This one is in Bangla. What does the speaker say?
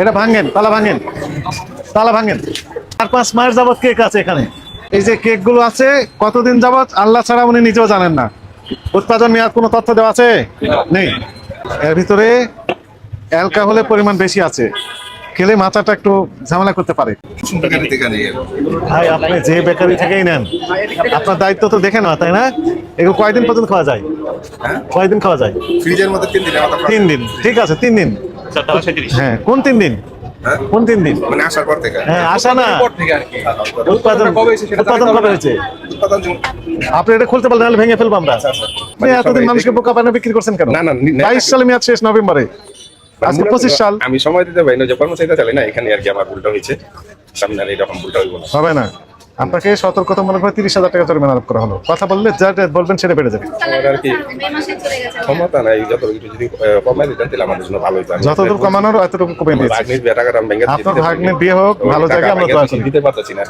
এটা ভাঙেন তালা ভাঙেন। তালা ভাঙেন। চার পাঁচ মাস যাবত কেক আছে এখানে। এই যে কেকগুলো আছে কতদিন যাবত আল্লাহ ছাড়া উনি নিজেও জানেন না। উৎপাদন নেওয়ার কোনো তথ্য দেওয়া আছে? নেই। এর ভিতরে অ্যালকোহলের পরিমাণ বেশি আছে। খেলে মাথাটা একটু ঝামেলা করতে পারে। ভাই আপনি যে বেকারি থেকেই নেন আপনার দায়িত্ব তো দেখে না তাই না? এগুলো কয়দিন পর্যন্ত খাওয়া যায়? হ্যাঁ? কয়দিন খাওয়া যায়? ফ্রিজের মধ্যে তিন দিন। তিন দিন। ঠিক আছে তিন দিন। হ্যাঁ কোন তিন দিন? হ্যাঁ? কোন তিন দিন? মানে আসার পর থেকে। হ্যাঁ আসা না। উৎপাদন উৎপাদন কবে হয়েছে? উৎপাদন আপনি এটা খুলতে পারলেন নাহলে ভেঙে ফেলব আমরা। আপনি এতদিন মানুষকে বোকা বানিয়ে বিক্রি করছেন কেন? না, না, নি- না। বাইশ সালে মেয়াদ শেষ নভেম্বরে। আজকে মূলত পঁচিশ সাল। আমি সময় দিতে পারি না যে কর্মচারীরা চলে না এখানে আর কি আমার ভুলটা হয়েছে। সামনে আর এরকম ভুলটা হইব না। হবে না। আপনাকে সতর্কতামূলক করে তিরিশ হাজার টাকা জরিমানা আরোপ করা হলো। কথা বললে যা বলবেন সেটা বেড়ে যাবে। আমার আর কি মে মাসে চলে গেছে ক্ষমতা নাই যত কিছু যদি কমাই দিতেন তাহলে আমাদের জন্য ভালো যতটুকু কমানোর এতটুকু কমে দিয়েছে। আপনার দিতে ভাগ্নের বিয়ে হোক, ভালো জায়গা জায়গায় আমরা দিতে পারতেছি না।